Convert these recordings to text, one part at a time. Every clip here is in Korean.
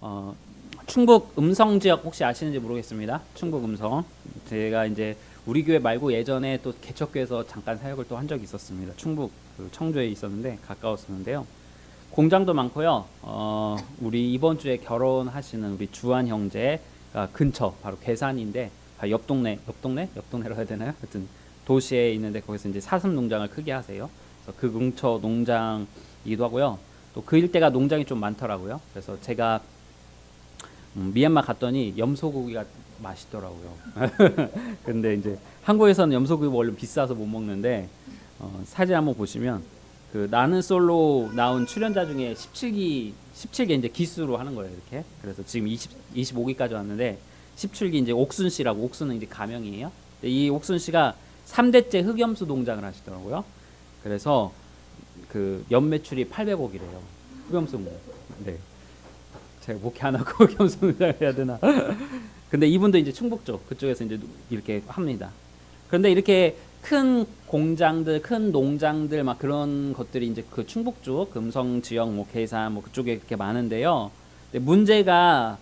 어, 충북 음성 지역 혹시 아시는지 모르겠습니다. 충북 음성. 제가 이제 우리 교회 말고 예전에 또 개척교회에서 잠깐 사역을 또 한 적이 있었습니다. 충북 그 청주에 있었는데 가까웠었는데요. 공장도 많고요. 어, 우리 이번 주에 결혼하시는 우리 주한 형제가 근처 바로 괴산인데 바로 옆 동네 옆 동네 옆 동네로 해야 되나요? 하여튼 도시에 있는데 거기서 이제 사슴 농장을 크게 하세요. 그래서 그 근처 농장이기도 하고요. 또 그 일대가 농장이 좀 많더라고요. 그래서 제가 음, 미얀마 갔더니 염소고기가 맛있더라고요. 근데 이제 한국에서는 염소고기 원래 비싸서 못 먹는데 어, 사진 한번 보시면 그 나는 솔로 나온 출연자 중에 17기 17기 이제 기수로 하는 거예요 이렇게. 그래서 지금 20 25기까지 왔는데 17기 이제 옥순 씨라고 옥순은 이제 가명이에요. 이 옥순 씨가 3대째 흑염소 농장을 하시더라고요. 그래서 그 연매출이 800억이래요. 흑염소 농장. 네. 제가 목회 안 하고 농장을 해야 되나? 근데 이분도 이제 충북 쪽 그쪽에서 이제 이렇게 합니다. 그런데 이렇게 큰 공장들, 큰 농장들 막 그런 것들이 이제 그 충북 쪽 금성 지역 뭐 계산 뭐 그쪽에 이렇게 많은데요. 근데 문제가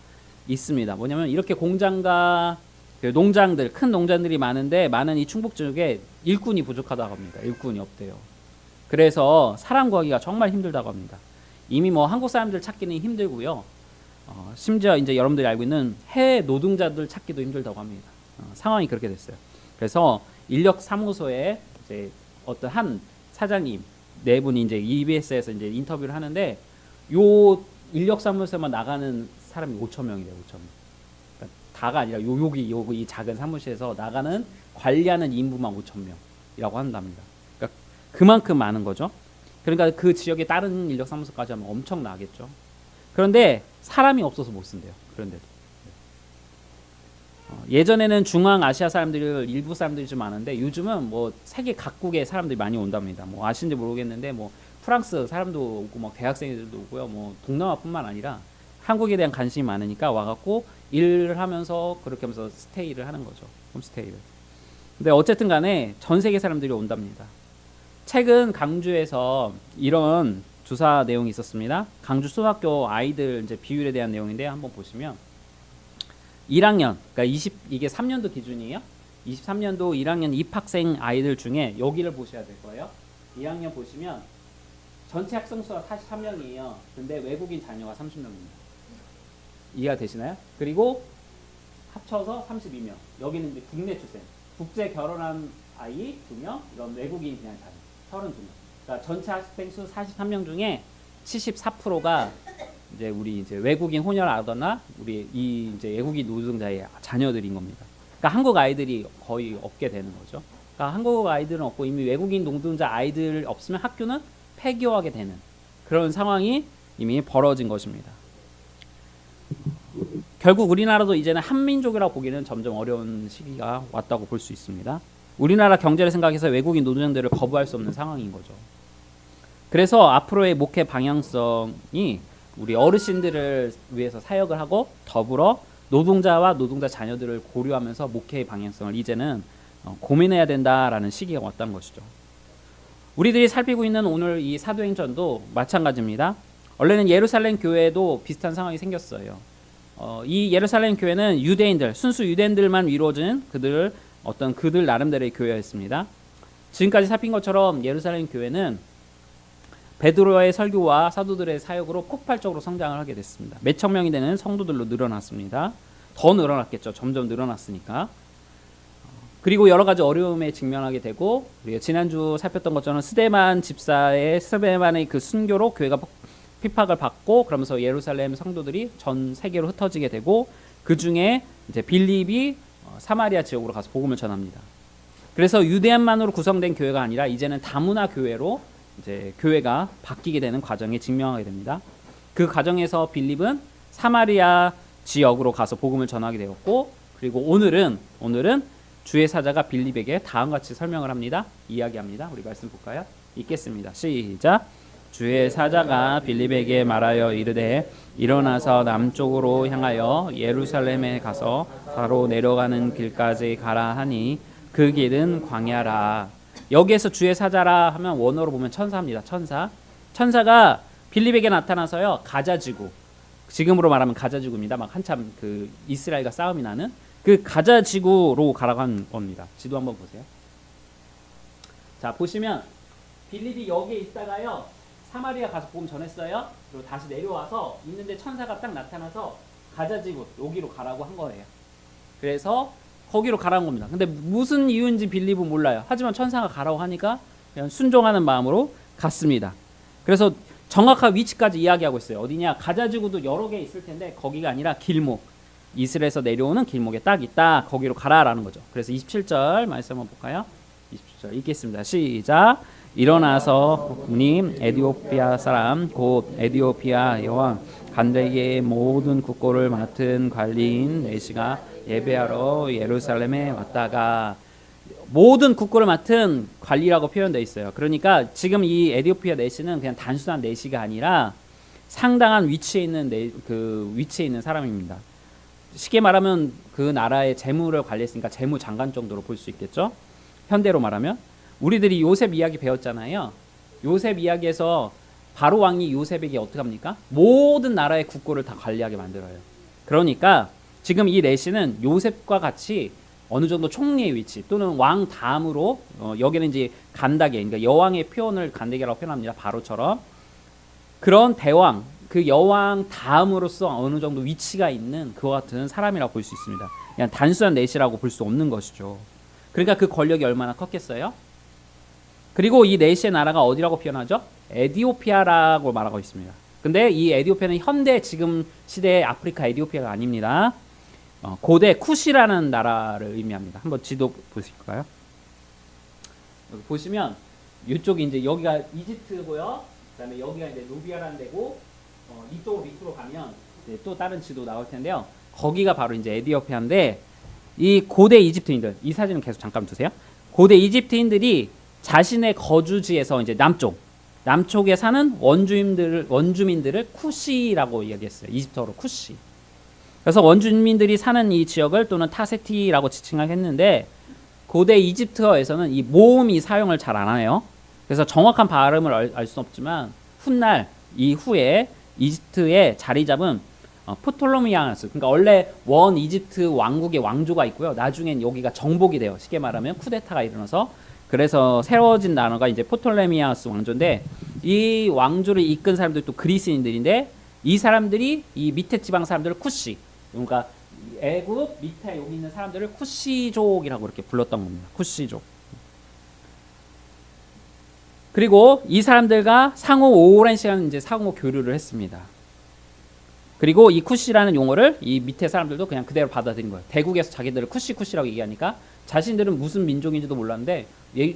있습니다. 뭐냐면 이렇게 공장과 그 농장들, 큰 농장들이 많은데 많은 이 충북 지역에 일꾼이 부족하다고 합니다. 일꾼이 없대요. 그래서 사람 구하기가 정말 힘들다고 합니다. 이미 뭐 한국 사람들 찾기는 힘들고요. 어, 심지어 이제 여러분들이 알고 있는 해외 노동자들 찾기도 힘들다고 합니다. 어, 상황이 그렇게 됐어요. 그래서 인력 사무소에 이제 어떤 한 사장님 네 분이 이제 EBS에서 이제 인터뷰를 하는데 요 인력 사무소에만 나가는 사람이 5천 명이래요. 5천 명. 그러니까 다가 아니라 요 여기 요이 작은 사무실에서 나가는 관리하는 인부만 5천 명이라고 한답니다. 그러니까 그만큼 많은 거죠. 그러니까 그 지역에 다른 인력 사무소까지 하면 엄청 나겠죠. 그런데 사람이 없어서 못 쓴대요. 그런데도. 어, 예전에는 중앙 아시아 사람들 일부 사람들이 좀 많은데 요즘은 뭐 세계 각국의 사람들이 많이 온답니다. 뭐 아시는지 모르겠는데 뭐 프랑스 사람도 오고 뭐 대학생들도 오고요. 뭐 동남아뿐만 아니라 한국에 대한 관심이 많으니까 와갖고 일을 하면서 그렇게 하면서 스테이를 하는 거죠. 홈스테이를. 근데 어쨌든 간에 전 세계 사람들이 온답니다. 최근 강주에서 이런 조사 내용이 있었습니다. 강주 초등학교 아이들 이제 비율에 대한 내용인데 한번 보시면 1학년, 그러니까 20 이게 3년도 기준이에요. 23년도 1학년 입학생 아이들 중에 여기를 보셔야 될 거예요. 1학년 보시면 전체 학생 수가 43명이에요. 근데 외국인 자녀가 30명입니다. 이해가 되시나요? 그리고 합쳐서 32명. 여기는 이제 국내 출생. 국제 결혼한 아이 2명, 이런 외국인 그냥 자녀 32명. 그러니까 전체 학생 수 43명 중에 74%가 이제 우리 이제 외국인 혼혈아거나 우리 이 이제 외국인 노동자의 자녀들인 겁니다. 그러니까 한국 아이들이 거의 없게 되는 거죠. 그러니까 한국 아이들은 없고 이미 외국인 노동자 아이들 없으면 학교는 폐교하게 되는 그런 상황이 이미 벌어진 것입니다. 결국 우리나라도 이제는 한민족이라고 보기는 점점 어려운 시기가 왔다고 볼 수 있습니다. 우리나라 경제를 생각해서 외국인 노동자들을 거부할 수 없는 상황인 거죠. 그래서 앞으로의 목회 방향성이 우리 어르신들을 위해서 사역을 하고 더불어 노동자와 노동자 자녀들을 고려하면서 목회의 방향성을 이제는 어, 고민해야 된다라는 시기가 왔다는 것이죠. 우리들이 살피고 있는 오늘 이 사도행전도 마찬가지입니다. 원래는 예루살렘 교회도 비슷한 상황이 생겼어요. 어, 이 예루살렘 교회는 유대인들, 순수 유대인들만 이루어진 그들 어떤 그들 나름대로의 교회였습니다. 지금까지 살핀 것처럼 예루살렘 교회는 베드로의 설교와 사도들의 사역으로 폭발적으로 성장을 하게 됐습니다. 몇천 명이 되는 성도들로 늘어났습니다. 더 늘어났겠죠. 점점 늘어났으니까. 그리고 여러 가지 어려움에 직면하게 되고 우리가 지난주 살폈던 것처럼 스데만 집사의 스데만의 그 순교로 교회가 핍박을 받고 그러면서 예루살렘 성도들이 전 세계로 흩어지게 되고 그 중에 이제 빌립이 어, 사마리아 지역으로 가서 복음을 전합니다. 그래서 유대인만으로 구성된 교회가 아니라 이제는 다문화 교회로 이제 교회가 바뀌게 되는 과정에 직면하게 됩니다. 그 과정에서 빌립은 사마리아 지역으로 가서 복음을 전하게 되었고 그리고 오늘은 오늘은 주의 사자가 빌립에게 다음과 같이 설명을 합니다. 이야기합니다. 우리 말씀 볼까요? 읽겠습니다. 시작. 주의 사자가 빌립에게 말하여 이르되 일어나서 남쪽으로 향하여 예루살렘에 가서 바로 내려가는 길까지 가라 하니 그 길은 광야라. 여기에서 주의 사자라 하면 원어로 보면 천사입니다. 천사. 천사가 빌립에게 나타나서요. 가자지구. 지금으로 말하면 가자 지구입니다. 막 한참 그 이스라엘과 싸움이 나는 그 가자 지구로 가라고 한 겁니다. 지도 한번 보세요. 자 보시면 빌립이 여기에 있다가요 사마리아 가서 복음 전했어요. 그리고 다시 내려와서 있는데 천사가 딱 나타나서 가자 지구 여기로 가라고 한 거예요. 그래서 거기로 가라는 겁니다. 근데 무슨 이유인지 빌립은 몰라요. 하지만 천사가 가라고 하니까 그냥 순종하는 마음으로 갔습니다. 그래서 정확한 위치까지 이야기하고 있어요. 어디냐? 가자지구도 여러 개 있을 텐데 거기가 아니라 길목. 이스라엘에서 내려오는 길목에 딱 있다. 거기로 가라라는 거죠. 그래서 27절 말씀 한번 볼까요? 27절 읽겠습니다. 시작. 일어나서 님 에디오피아 사람 곧 에디오피아 여왕 간데의 모든 국고를 맡은 관리인 내시가 예배하러 예루살렘에 왔다가 모든 국고를 맡은 관리라고 표현되어 있어요. 그러니까 지금 이 에디오피아 내시는 그냥 단순한 내시가 아니라 상당한 위치에 있는 내, 그 위치에 있는 사람입니다. 쉽게 말하면 그 나라의 재무를 관리했으니까 재무 장관 정도로 볼 수 있겠죠. 현대로 말하면 우리들이 요셉 이야기 배웠잖아요. 요셉 이야기에서 바로 왕이 요셉에게 어떻게 합니까? 모든 나라의 국고를 다 관리하게 만들어요. 그러니까 지금 이 내시는 요셉과 같이 어느 정도 총리의 위치 또는 왕 다음으로 어, 여기는 이제 간다게 그러니까 여왕의 표현을 간다게라고 표현합니다. 바로처럼 그런 대왕 그 여왕 다음으로서 어느 정도 위치가 있는 그와 같은 사람이라고 볼 수 있습니다. 그냥 단순한 내시라고 볼 수 없는 것이죠. 그러니까 그 권력이 얼마나 컸겠어요? 그리고 이 내시의 나라가 어디라고 표현하죠? 에디오피아라고 말하고 있습니다. 근데 이 에디오피아는 현대 지금 시대의 아프리카 에디오피아가 아닙니다. 어, 고대 쿠시라는 나라를 의미합니다. 한번 지도 보실까요? 여기 보시면 이쪽이 이제 여기가 이집트고요. 그다음에 여기가 이제 누비아라는 데고 어, 이쪽으로 밑으로 가면 또 다른 지도 나올 텐데요. 거기가 바로 이제 에디오피아인데 이 고대 이집트인들 이 사진은 계속 잠깐 두세요. 고대 이집트인들이 자신의 거주지에서 이제 남쪽 남쪽에 사는 원주민들을 원주민들을 쿠시라고 이야기했어요. 이집트어로 쿠시. 그래서 원주민들이 사는 이 지역을 또는 타세티라고 지칭하겠는데 고대 이집트어에서는 이 모음이 사용을 잘 안 해요. 그래서 정확한 발음을 알 수는 없지만 훗날 이후에 이집트에 자리 잡은 어, 포톨로미아스 그러니까 원래 원 이집트 왕국의 왕조가 있고요. 나중엔 여기가 정복이 돼요. 쉽게 말하면 쿠데타가 일어나서 그래서 새로워진 단어가 이제 포톨레미아스 왕조인데 이 왕조를 이끈 사람들이 또 그리스인들인데 이 사람들이 이 밑에 지방 사람들을 쿠시 그러니까 애굽 밑에 여기 있는 사람들을 쿠시족이라고 이렇게 불렀던 겁니다. 쿠시족. 그리고 이 사람들과 상호 오랜 시간 이제 상호 교류를 했습니다. 그리고 이 쿠시라는 용어를 이 밑에 사람들도 그냥 그대로 받아들인 거예요. 대국에서 자기들을 쿠시 쿠시라고 얘기하니까 자신들은 무슨 민족인지도 몰랐는데 예,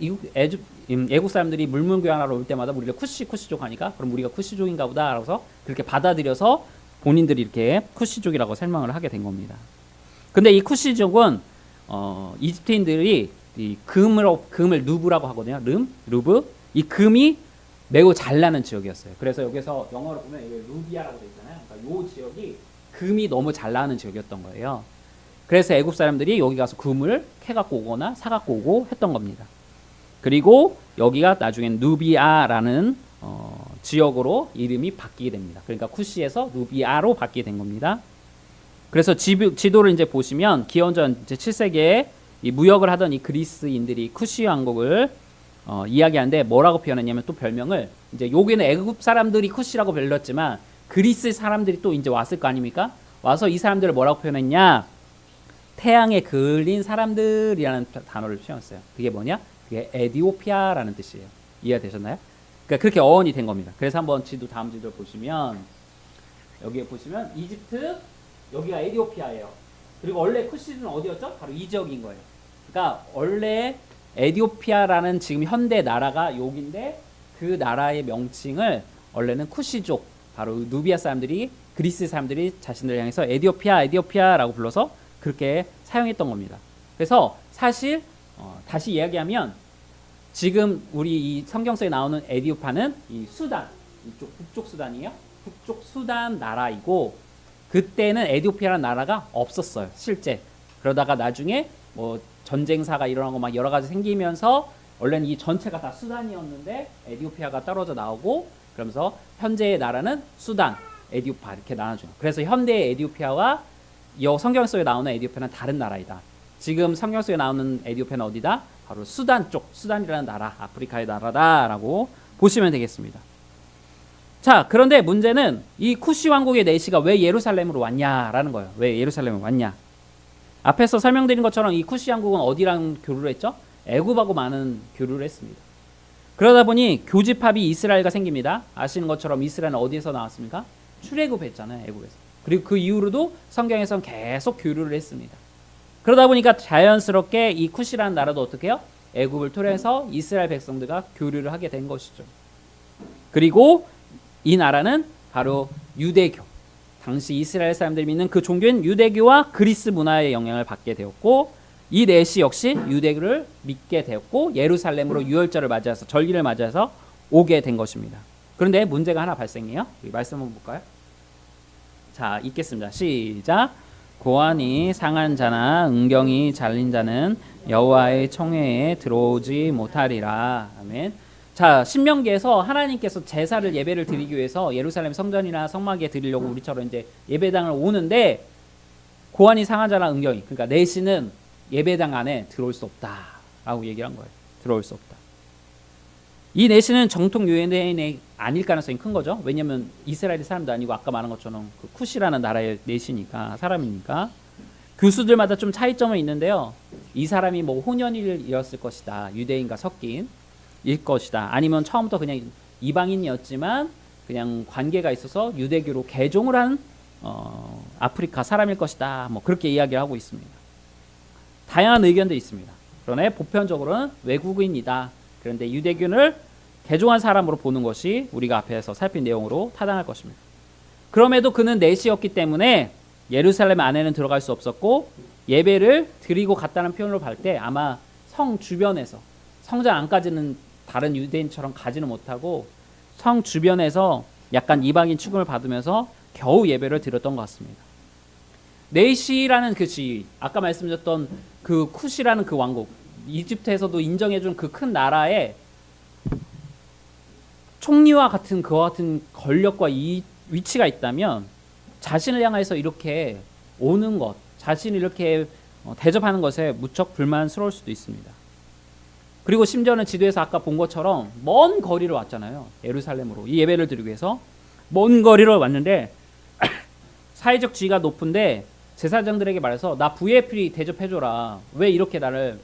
음, 애국 사람들이 물물교환하러 올 때마다 우리를 쿠시 쿠시족 하니까 그럼 우리가 쿠시족인가 보다 라서 그렇게 받아들여서 본인들이 이렇게 쿠시족이라고 설명을 하게 된 겁니다. 근데 이 쿠시족은 어, 이집트인들이 이 금을 금을 누브라고 하거든요. 름, 루브. 이 금이 매우 잘 나는 지역이었어요. 그래서 여기서 영어로 보면 이게 루비아라고 돼 있잖아요. 그러니까 요 지역이 금이 너무 잘 나는 지역이었던 거예요. 그래서 애굽 사람들이 여기 가서 금을 캐갖고 오거나 사갖고 오고 했던 겁니다. 그리고 여기가 나중엔 누비아라는 어, 지역으로 이름이 바뀌게 됩니다. 그러니까 쿠시에서 누비아로 바뀌게 된 겁니다. 그래서 지, 지도를 이제 보시면 기원전 이제 7세기에 이 무역을 하던 이 그리스인들이 쿠시 왕국을 어, 이야기하는데 뭐라고 표현했냐면 또 별명을 이제 여기는 애굽 사람들이 쿠시라고 불렀지만 그리스 사람들이 또 이제 왔을 거 아닙니까? 와서 이 사람들을 뭐라고 표현했냐? 태양에 그을린 사람들이라는 단어를 표현했어요. 그게 뭐냐? 그게 에디오피아라는 뜻이에요. 이해되셨나요? 그러니까 그렇게 어원이 된 겁니다. 그래서 한번 지도 다음 지도를 보시면 여기에 보시면 이집트 여기가 에디오피아예요. 그리고 원래 쿠시는 어디였죠? 바로 이 지역인 거예요. 그러니까 원래 에디오피아라는 지금 현대 나라가 여기인데 그 나라의 명칭을 원래는 쿠시족 바로 누비아 사람들이 그리스 사람들이 자신들 향해서 에디오피아 에디오피아라고 불러서 그렇게 사용했던 겁니다. 그래서 사실 어, 다시 이야기하면 지금 우리 이 성경서에 나오는 에디오파는 이 수단 이쪽 북쪽 수단이에요. 북쪽 수단 나라이고 그때는 에디오피아라는 나라가 없었어요. 실제 그러다가 나중에 뭐 전쟁사가 일어나고 막 여러 가지 생기면서 원래는 이 전체가 다 수단이었는데 에디오피아가 떨어져 나오고 그러면서 현재의 나라는 수단 에디오피아 이렇게 나눠줘요. 그래서 현대의 에디오피아와 여 성경 속에 나오는 에디오피아는 다른 나라이다. 지금 성경 속에 나오는 에디오피아는 어디다? 바로 수단 쪽, 수단이라는 나라, 아프리카의 나라다라고 보시면 되겠습니다. 자, 그런데 문제는 이 쿠시 왕국의 내시가 왜 예루살렘으로 왔냐라는 거예요. 왜 예루살렘에 왔냐? 앞에서 설명드린 것처럼 이 쿠시 왕국은 어디랑 교류를 했죠? 애굽하고 많은 교류를 했습니다. 그러다 보니 교집합이 이스라엘과 생깁니다. 아시는 것처럼 이스라엘은 어디에서 나왔습니까? 출애굽했잖아요, 애굽에서. 그리고 그 이후로도 성경에선 계속 교류를 했습니다. 그러다 보니까 자연스럽게 이 쿠시라는 나라도 어떻게 해요? 애굽을 통해서 이스라엘 백성들과 교류를 하게 된 것이죠. 그리고 이 나라는 바로 유대교. 당시 이스라엘 사람들이 믿는 그 종교인 유대교와 그리스 문화의 영향을 받게 되었고 이 넷이 역시 유대교를 믿게 되었고 예루살렘으로 유월절을 맞이해서 절기를 맞이해서 오게 된 것입니다. 그런데 문제가 하나 발생해요. 말씀 한번 볼까요? 자, 읽겠습니다. 시작. 고안이 상한 자나 은경이 잘린 자는 여호와의 청회에 들어오지 못하리라. 아멘. 자, 신명기에서 하나님께서 제사를 예배를 드리기 위해서 예루살렘 성전이나 성막에 드리려고 우리처럼 이제 예배당을 오는데 고안이 상한 자나 은경이 그러니까 내시는 예배당 안에 들어올 수 없다라고 얘기를 한 거예요. 들어올 수 없다. 이 내시는 정통 유대인이 아닐 가능성이 큰 거죠. 왜냐하면 이스라엘 사람도 아니고 아까 말한 것처럼 그 쿠시라는 나라의 내시니까 사람이니까 교수들마다 좀 차이점은 있는데요. 이 사람이 뭐 혼연을 이었을 것이다. 유대인과 섞인 일 것이다. 아니면 처음부터 그냥 이방인이었지만 그냥 관계가 있어서 유대교로 개종을 한 어, 아프리카 사람일 것이다. 뭐 그렇게 이야기를 하고 있습니다. 다양한 의견도 있습니다. 그러나 보편적으로는 외국인이다. 그런데 유대교를 개종한 사람으로 보는 것이 우리가 앞에서 살핀 내용으로 타당할 것입니다. 그럼에도 그는 내시였기 때문에 예루살렘 안에는 들어갈 수 없었고 예배를 드리고 갔다는 표현으로 볼 때 아마 성 주변에서 성전 안까지는 다른 유대인처럼 가지는 못하고 성 주변에서 약간 이방인 취급을 받으면서 겨우 예배를 드렸던 것 같습니다. 네이시라는 그 지위, 아까 말씀드렸던 그 쿠시라는 그 왕국, 이집트에서도 인정해준 그 큰 나라에 총리와 같은 그와 같은 권력과 이 위치가 있다면 자신을 향해서 이렇게 오는 것, 자신을 이렇게 어, 대접하는 것에 무척 불만스러울 수도 있습니다. 그리고 심지어는 지도에서 아까 본 것처럼 먼 거리로 왔잖아요. 예루살렘으로 이 예배를 드리기 위해서 먼 거리로 왔는데 사회적 지위가 높은데 제사장들에게 말해서 나 VIP리 대접해줘라. 왜 이렇게 나를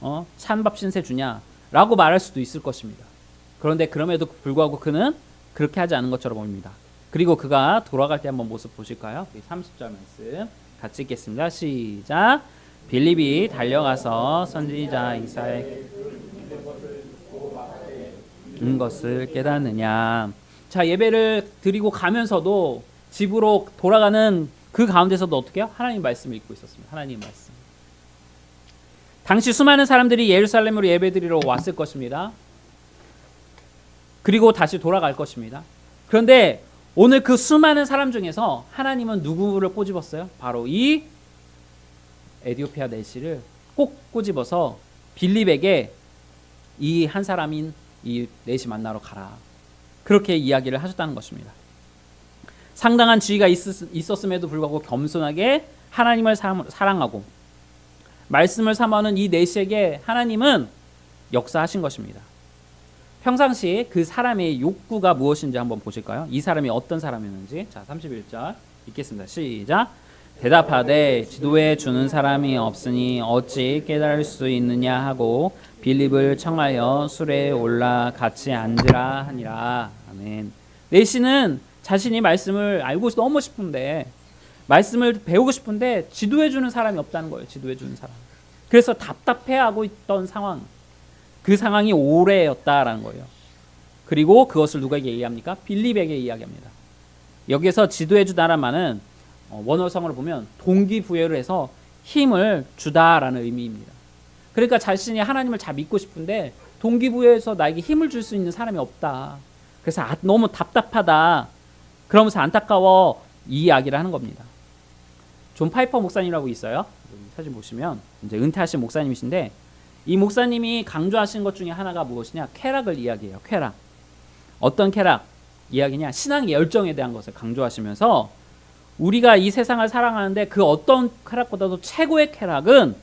어? 찬밥 신세 주냐라고 말할 수도 있을 것입니다. 그런데 그럼에도 불구하고 그는 그렇게 하지 않은 것처럼 보입니다. 그리고 그가 돌아갈 때 한번 모습 보실까요? 30절 말씀 같이 읽겠습니다. 시작. 빌립이 달려가서 선지자 이사의 인 것을 깨닫느냐. 자 예배를 드리고 가면서도 집으로 돌아가는 그 가운데서도 어떻게 해요? 하나님 말씀을 읽고 있었습니다. 하나님 말씀. 당시 수많은 사람들이 예루살렘으로 예배드리러 왔을 것입니다. 그리고 다시 돌아갈 것입니다. 그런데 오늘 그 수많은 사람 중에서 하나님은 누구를 꼬집었어요? 바로 이 에디오피아 내시를 꼭 꼬집어서 빌립에게 이 한 사람인 이 내시 만나러 가라. 그렇게 이야기를 하셨다는 것입니다. 상당한 지위가 있었, 음에도 불구하고 겸손하게 하나님을 사랑하고 말씀을 삼아는 이 내시에게 하나님은 역사하신 것입니다. 평상시 그 사람의 욕구가 무엇인지 한번 보실까요? 이 사람이 어떤 사람이었는지. 자, 31절 읽겠습니다. 시작. 대답하되 지도에 주는 사람이 없으니 어찌 깨달을 수 있느냐 하고 빌립을 청하여 술에 올라 같이 앉으라 하니라. 아멘. 내시는 자신이 말씀을 알고 너무 싶은데 말씀을 배우고 싶은데 지도해 주는 사람이 없다는 거예요. 지도해 주는 사람. 그래서 답답해하고 있던 상황. 그 상황이 오래였다라는 거예요. 그리고 그것을 누구에게 이야기합니까? 빌립에게 이야기합니다. 여기서 지도해 주다란 말은 어, 원어성을 보면 동기부여를 해서 힘을 주다라는 의미입니다. 그러니까 자신이 하나님을 잘 믿고 싶은데 동기부여해서 나에게 힘을 줄 수 있는 사람이 없다. 그래서 아, 너무 답답하다. 그러면서 안타까워 이 이야기를 하는 겁니다. 존 파이퍼 목사님이라고 있어요. 사진 보시면 이제 은퇴하신 목사님이신데 이 목사님이 강조하신 것 중에 하나가 무엇이냐? 쾌락을 이야기해요. 쾌락. 어떤 쾌락? 이야기냐? 신앙의 열정에 대한 것을 강조하시면서 우리가 이 세상을 사랑하는데 그 어떤 쾌락보다도 최고의 쾌락은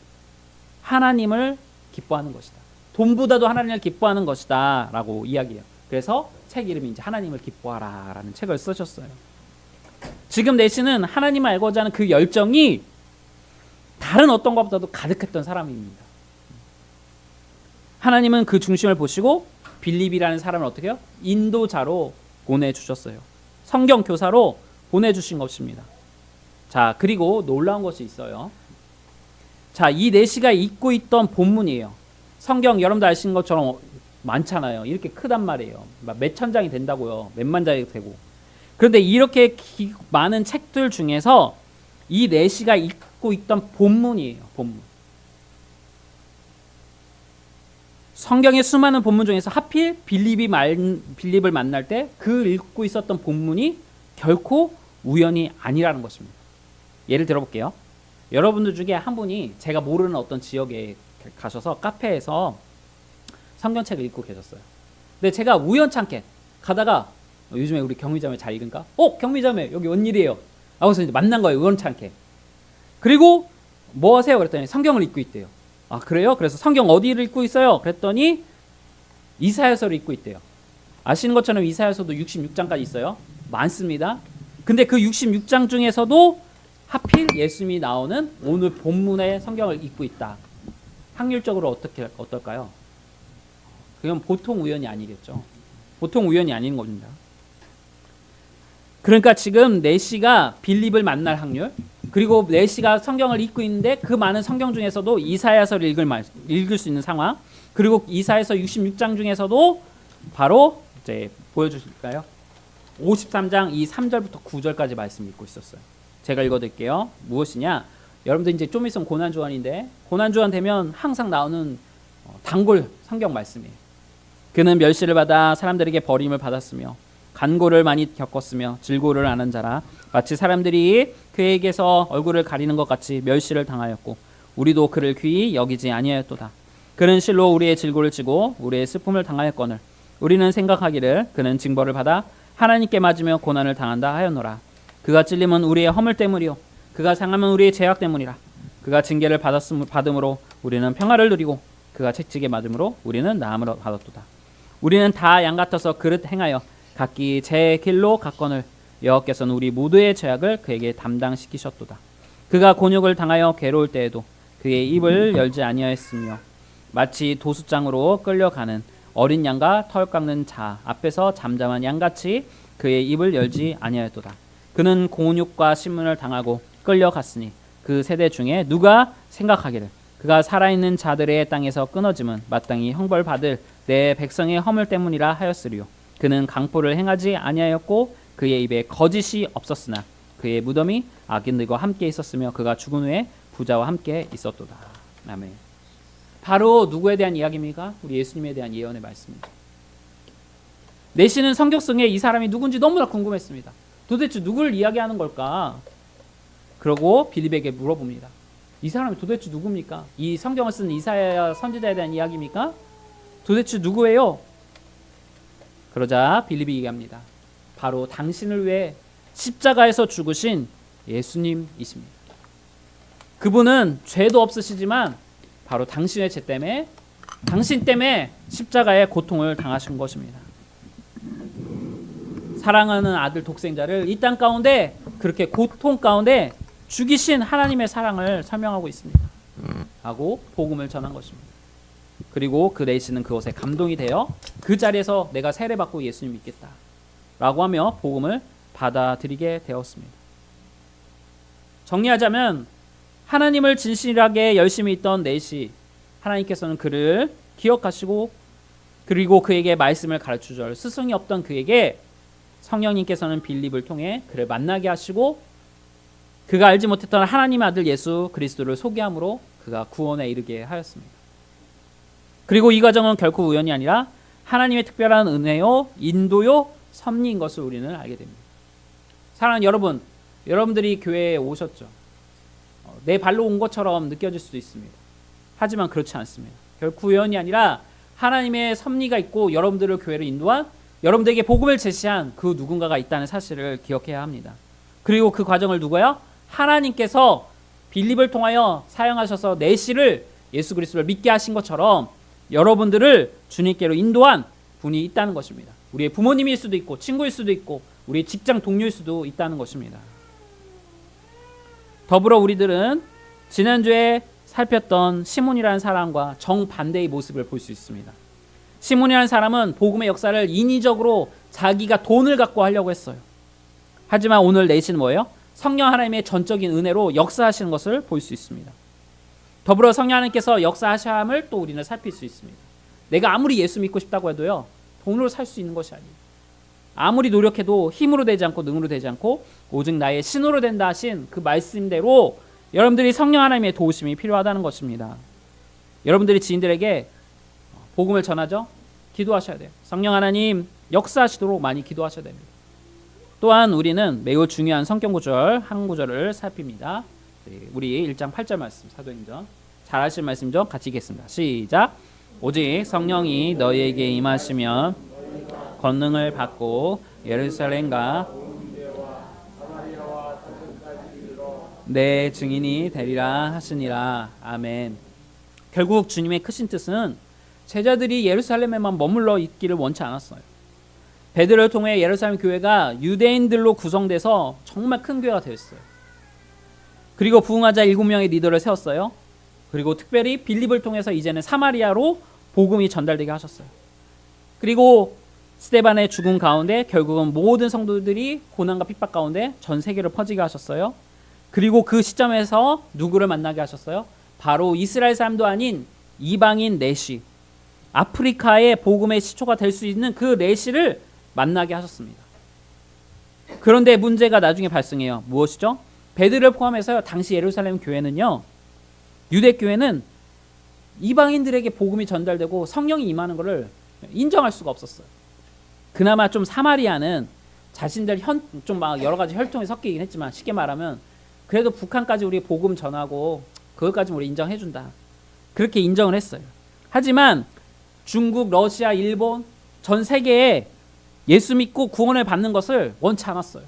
하나님을 기뻐하는 것이다. 돈보다도 하나님을 기뻐하는 것이다라고 이야기해요. 그래서 책 이름이 이제 하나님을 기뻐하라라는 책을 쓰셨어요. 지금 내시는 하나님을 알고자 하는 그 열정이 다른 어떤 것보다도 가득했던 사람입니다. 하나님은 그 중심을 보시고 빌립이라는 사람을 어떻게 해요? 인도자로 보내주셨어요. 성경 교사로 보내주신 것입니다. 자, 그리고 놀라운 것이 있어요. 자, 이 내시가 읽고 있던 본문이에요. 성경 여러분들 아시는 것처럼 많잖아요. 이렇게 크단 말이에요. 막 몇천 장이 된다고요. 몇만 장이 되고. 그런데 이렇게 기- 많은 책들 중에서 이 내시가 읽고 있던 본문이에요. 본문. 성경의 수많은 본문 중에서 하필 빌립이 말, 빌립을 만날 때 그 읽고 있었던 본문이 결코 우연이 아니라는 것입니다. 예를 들어볼게요. 여러분들 중에 한 분이 제가 모르는 어떤 지역에 가셔서 카페에서 성경책을 읽고 계셨어요. 근데 제가 우연찮게 가다가 어, 요즘에 우리 경미자매 잘 읽은가? 어, 경미자매 여기 웬일이에요? 하고서 이제 만난 거예요. 우연찮게. 그리고 뭐 하세요? 그랬더니 성경을 읽고 있대요. 아 그래요? 그래서 성경 어디를 읽고 있어요? 그랬더니 이사야서를 읽고 있대요. 아시는 것처럼 이사야서도 66장까지 있어요. 많습니다. 근데 그 66장 중에서도 하필 예수님이 나오는 오늘 본문의 성경을 읽고 있다. 확률적으로 어떻게 어떨까요? 그건 보통 우연이 아니겠죠. 보통 우연이 아닌 겁니다. 그러니까 지금 네시가 빌립을 만날 확률 그리고 네시가 성경을 읽고 있는데 그 많은 성경 중에서도 이사야서를 읽을 말, 읽을 수 있는 상황 그리고 이사야서 66장 중에서도 바로 이제 보여주실까요? 53장 이 3절부터 9절까지 말씀 읽고 있었어요. 제가 읽어드릴게요. 무엇이냐? 여러분들 이제 좀 있으면 고난 주간인데 고난 주간 되면 항상 나오는 어, 단골 성경 말씀이에요. 그는 멸시를 받아 사람들에게 버림을 받았으며 간고를 많이 겪었으며 질고를 안한 자라 마치 사람들이 그에게서 얼굴을 가리는 것 같이 멸시를 당하였고 우리도 그를 귀히 여기지 아니하였도다. 그는 실로 우리의 질고를 지고 우리의 슬픔을 당하였거늘 우리는 생각하기를 그는 징벌을 받아 하나님께 맞으며 고난을 당한다 하였노라. 그가 찔림은 우리의 허물 때문이요 그가 상함은 우리의 죄악 때문이라. 그가 징계를 받았음 받음으로 우리는 평화를 누리고 그가 채찍에 맞음으로 우리는 나음을 받았도다. 우리는 다 양 같아서 그릇 행하여 각기 제 길로 갔거늘 여호께서는 우리 모두의 죄악을 그에게 담당시키셨도다. 그가 곤욕을 당하여 괴로울 때에도 그의 입을 열지 아니하였으며 마치 도수장으로 끌려가는 어린 양과 털 깎는 자 앞에서 잠잠한 양같이 그의 입을 열지 아니하였도다. 그는 곤욕과 신문을 당하고 끌려갔으니 그 세대 중에 누가 생각하기를 그가 살아있는 자들의 땅에서 끊어짐은 마땅히 형벌 받을 내 백성의 허물 때문이라 하였으리요. 그는 강포를 행하지 아니하였고 그의 입에 거짓이 없었으나 그의 무덤이 악인들과 함께 있었으며 그가 죽은 후에 부자와 함께 있었도다. 아멘. 바로 누구에 대한 이야기입니까? 우리 예수님에 대한 예언의 말씀입니다. 내시는 성경 속에 이 사람이 누군지 너무나 궁금했습니다. 도대체 누구를 이야기하는 걸까? 그러고 빌립에게 물어봅니다. 이 사람이 도대체 누굽니까? 이 성경을 쓴 이사야 선지자에 대한 이야기입니까? 도대체 누구예요? 그러자 빌립이 얘기합니다. 바로 당신을 위해 십자가에서 죽으신 예수님이십니다. 그분은 죄도 없으시지만 바로 당신의 죄 때문에 당신 때문에 십자가의 고통을 당하신 것입니다. 사랑하는 아들 독생자를 이 땅 가운데 그렇게 고통 가운데 죽이신 하나님의 사랑을 설명하고 있습니다. 하고 복음을 전한 것입니다. 그리고 그 레이스는 그것에 감동이 되어 그 자리에서 내가 세례 받고 예수님 믿겠다. 라고 하며 복음을 받아들이게 되었습니다. 정리하자면 하나님을 진실하게 열심히 있던 넷이 하나님께서는 그를 기억하시고 그리고 그에게 말씀을 가르쳐 줄 스승이 없던 그에게 성령님께서는 빌립을 통해 그를 만나게 하시고 그가 알지 못했던 하나님 아들 예수 그리스도를 소개함으로 그가 구원에 이르게 하였습니다. 그리고 이 과정은 결코 우연이 아니라 하나님의 특별한 은혜요, 인도요, 섭리인 것을 우리는 알게 됩니다. 사랑하는 여러분, 여러분들이 교회에 오셨죠. 어, 내 발로 온 것처럼 느껴질 수도 있습니다. 하지만 그렇지 않습니다. 결코 우연이 아니라 하나님의 섭리가 있고 여러분들을 교회로 인도한 여러분들에게 복음을 제시한 그 누군가가 있다는 사실을 기억해야 합니다. 그리고 그 과정을 누구요? 하나님께서 빌립을 통하여 사용하셔서 내시를 예수 그리스도를 믿게 하신 것처럼 여러분들을 주님께로 인도한 분이 있다는 것입니다. 우리의 부모님일 수도 있고 친구일 수도 있고 우리의 직장 동료일 수도 있다는 것입니다. 더불어 우리들은 지난주에 살폈던 시몬이라는 사람과 정반대의 모습을 볼 수 있습니다. 시몬이라는 사람은 복음의 역사를 인위적으로 자기가 돈을 갖고 하려고 했어요. 하지만 오늘 내시는 뭐예요? 성령 하나님의 전적인 은혜로 역사하시는 것을 볼 수 있습니다. 더불어 성령 하나님께서 역사하심을 또 우리는 살필 수 있습니다. 내가 아무리 예수 믿고 싶다고 해도요. 돈으로 살 수 있는 것이 아니에요. 아무리 노력해도 힘으로 되지 않고 능으로 되지 않고 오직 나의 신으로 된다 하신 그 말씀대로 여러분들이 성령 하나님의 도우심이 필요하다는 것입니다. 여러분들이 지인들에게 복음을 전하죠. 기도하셔야 돼요. 성령 하나님 역사하시도록 많이 기도하셔야 됩니다. 또한 우리는 매우 중요한 성경 구절 한 구절을 살핍니다. 네, 우리 1장 8절 말씀 사도행전 잘 아실 말씀이죠. 같이 읽겠습니다. 시작. 오직 성령이 너희에게 임하시면 권능을 받고 예루살렘과 내 증인이 되리라 하시니라. 아멘. 결국 주님의 크신 뜻은 제자들이 예루살렘에만 머물러 있기를 원치 않았어요. 베드로를 통해 예루살렘 교회가 유대인들로 구성돼서 정말 큰 교회가 되었어요. 그리고 부흥하자 일곱 명의 리더를 세웠어요. 그리고 특별히 빌립을 통해서 이제는 사마리아로 복음이 전달되게 하셨어요. 그리고 스테반의 죽음 가운데 결국은 모든 성도들이 고난과 핍박 가운데 전 세계로 퍼지게 하셨어요. 그리고 그 시점에서 누구를 만나게 하셨어요? 바로 이스라엘 사람도 아닌 이방인 내시, 아프리카의 복음의 시초가 될 수 있는 그 내시를 만나게 하셨습니다. 그런데 문제가 나중에 발생해요. 무엇이죠? 베드를 포함해서요. 당시 예루살렘 교회는요. 유대 교회는 이방인들에게 복음이 전달되고 성령이 임하는 것을 인정할 수가 없었어요. 그나마 좀 사마리아는 자신들 현좀막 여러 가지 혈통이 섞이긴 했지만 쉽게 말하면 그래도 북한까지 우리 복음 전하고 그것까지 우리 인정해 준다. 그렇게 인정을 했어요. 하지만 중국, 러시아, 일본 전 세계에 예수 믿고 구원을 받는 것을 원치 않았어요.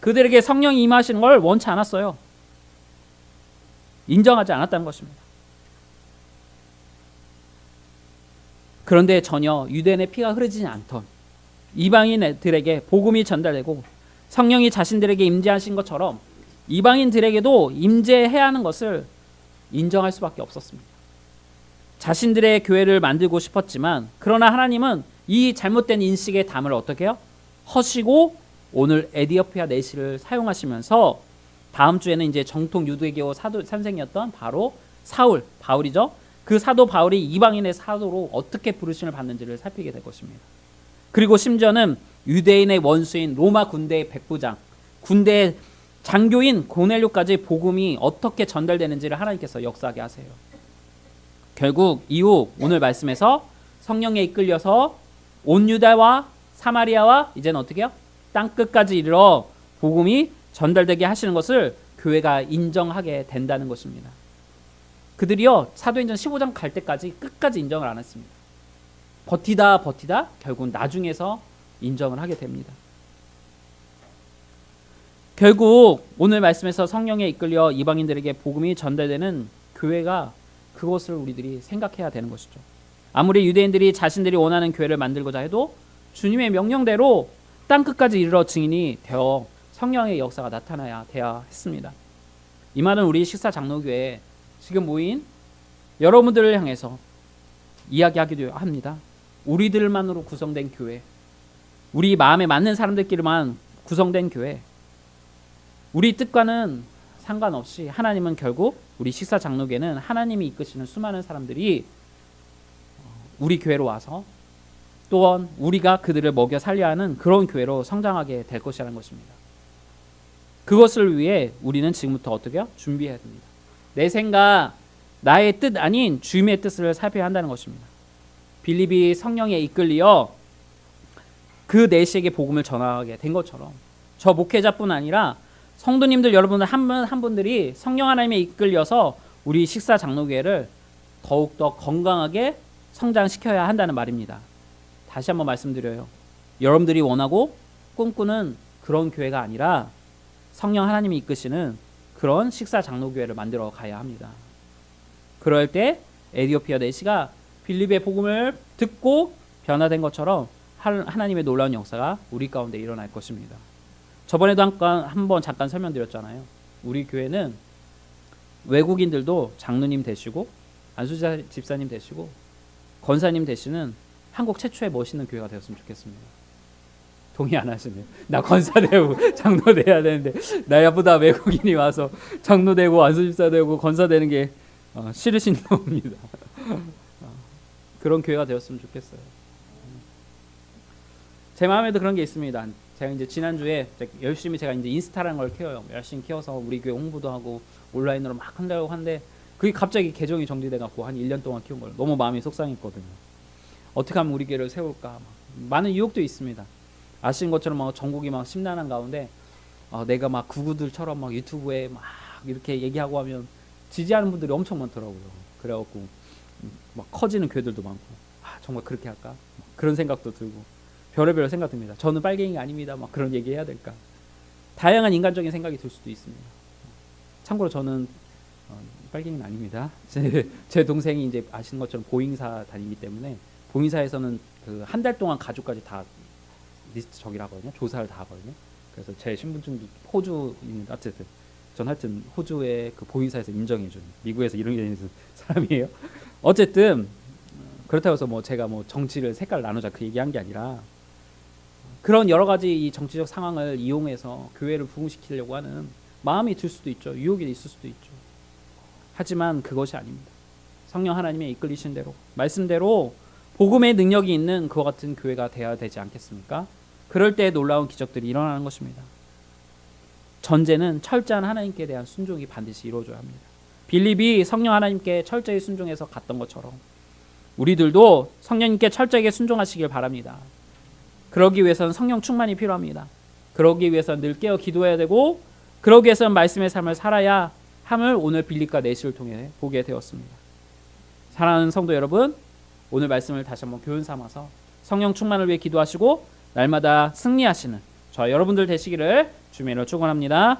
그들에게 성령이 임하시는 걸 원치 않았어요. 인정하지 않았다는 것입니다. 그런데 전혀 유대인의 피가 흐르지 않던 이방인들에게 복음이 전달되고 성령이 자신들에게 임재하신 것처럼 이방인들에게도 임재해야 하는 것을 인정할 수밖에 없었습니다. 자신들의 교회를 만들고 싶었지만 그러나 하나님은 이 잘못된 인식의 담을 어떻게 해요? 허시고 오늘 에디오피아 내시를 사용하시면서 다음 주에는 이제 정통 유대교 사도 선생이었던 바로 사울 바울이죠. 그 사도 바울이 이방인의 사도로 어떻게 부르심을 받는지를 살피게 될 것입니다. 그리고 심지어는 유대인의 원수인 로마 군대의 백부장, 군대 장교인 고넬료까지 복음이 어떻게 전달되는지를 하나님께서 역사하게 하세요. 결국 이후 오늘 말씀에서 성령에 이끌려서 온 유다와 사마리아와 이제는 어떻게 해요? 땅 끝까지 이르러 복음이 전달되게 하시는 것을 교회가 인정하게 된다는 것입니다. 그들이요 사도행전 15장 갈 때까지 끝까지 인정을 안 했습니다. 버티다 버티다 결국 나중에서 인정을 하게 됩니다. 결국 오늘 말씀에서 성령에 이끌려 이방인들에게 복음이 전달되는 교회가 그것을 우리들이 생각해야 되는 것이죠. 아무리 유대인들이 자신들이 원하는 교회를 만들고자 해도 주님의 명령대로 땅 끝까지 이르러 증인이 되어 성령의 역사가 나타나야 돼야 했습니다. 이 말은 우리 식사 장로교회 지금 모인 여러분들을 향해서 이야기하기도 합니다. 우리들만으로 구성된 교회, 우리 마음에 맞는 사람들끼리만 구성된 교회, 우리 뜻과는 상관없이 하나님은 결국 우리 식사 장로교회는 하나님이 이끄시는 수많은 사람들이 우리 교회로 와서 또한 우리가 그들을 먹여 살려야 하는 그런 교회로 성장하게 될 것이라는 것입니다. 그것을 위해 우리는 지금부터 어떻게 요 준비해야 됩니다. 내 생각, 나의 뜻 아닌 주님의 뜻을 살펴야 한다는 것입니다. 빌립이 성령에 이끌리어 그 내시에게 복음을 전하게 된 것처럼 저 목회자뿐 아니라 성도님들 여러분들 한분 한 분들이 성령 하나님에 이끌려서 우리 식사 장로교회를 더욱 더 건강하게 성장시켜야 한다는 말입니다. 다시 한번 말씀드려요. 여러분들이 원하고 꿈꾸는 그런 교회가 아니라 성령 하나님이 이끄시는 그런 식사 장로 교회를 만들어 가야 합니다. 그럴 때 에디오피아 내시가 빌립의 복음을 듣고 변화된 것처럼 하- 하나님의 놀라운 역사가 우리 가운데 일어날 것입니다. 저번에도 한번 한번 잠깐 설명드렸잖아요. 우리 교회는 외국인들도 장로님 되시고 안수자 집사님 되시고 권사님 되시는 한국 최초의 멋있는 교회가 되었으면 좋겠습니다. 동의 안 하시네요. 나 권사 되고 장로 돼야 되는데 나보다 외국인이 와서 장로 되고 안수 집사 되고 권사 되는 게 어, 싫으신 겁니다. 어, 그런 교회가 되었으면 좋겠어요. 제 마음에도 그런 게 있습니다. 제가 이제 지난주에 열심히 제가 이제 인스타라는 걸 키워요. 열심히 키워서 우리 교회 홍보도 하고 온라인으로 막 한다고 하는데 그게 갑자기 계정이 정지돼 갖고 한 1년 동안 키운 거예요. 너무 마음이 속상했거든요. 어떻게 하면 우리 교회를 세울까? 막 많은 유혹도 있습니다. 아시는 것처럼 막 전국이 막 심란한 가운데 어, 내가 막 구구들처럼 막 유튜브에 막 이렇게 얘기하고 하면 지지하는 분들이 엄청 많더라고요. 그래갖고 음, 막 커지는 교회들도 많고 아 정말 그렇게 할까? 막 그런 생각도 들고 별의별 생각 듭니다. 저는 빨갱이가 아닙니다. 막 그런 얘기 해야 될까? 다양한 인간적인 생각이 들 수도 있습니다. 참고로 저는 어, 빨갱이는 아닙니다. 제, 제 동생이 이제 아시는 것처럼 보잉사 다니기 때문에 보잉사에서는 그 한 달 동안 가족까지 다 리스트 저기를 하거든요. 조사를 다 하거든요. 그래서 제 신분증도 호주입니다. 어쨌든 전 하여튼 호주의 그 보잉사에서 인정해준 미국에서 이런 게 있는 사람이에요. 어쨌든 어, 그렇다고 해서 뭐 제가 뭐 정치를 색깔 나누자 그 얘기한 게 아니라 그런 여러 가지 이 정치적 상황을 이용해서 교회를 부흥시키려고 하는 마음이 들 수도 있죠. 유혹이 있을 수도 있죠. 하지만 그것이 아닙니다. 성령 하나님의 이끌리신 대로 말씀대로 복음의 능력이 있는 그와 같은 교회가 되어야 되지 않겠습니까? 그럴 때 놀라운 기적들이 일어나는 것입니다. 전제는 철저한 하나님께 대한 순종이 반드시 이루어져야 합니다. 빌립이 성령 하나님께 철저히 순종해서 갔던 것처럼 우리들도 성령님께 철저하게 순종하시길 바랍니다. 그러기 위해서는 성령 충만이 필요합니다. 그러기 위해서는 늘 깨어 기도해야 되고 그러기 위해서는 말씀의 삶을 살아야 함을 오늘 빌립과 내시를 통해 보게 되었습니다. 사랑하는 성도 여러분, 오늘 말씀을 다시 한번 교훈 삼아서 성령 충만을 위해 기도하시고 날마다 승리하시는 저 여러분들 되시기를 주님으로 축원합니다.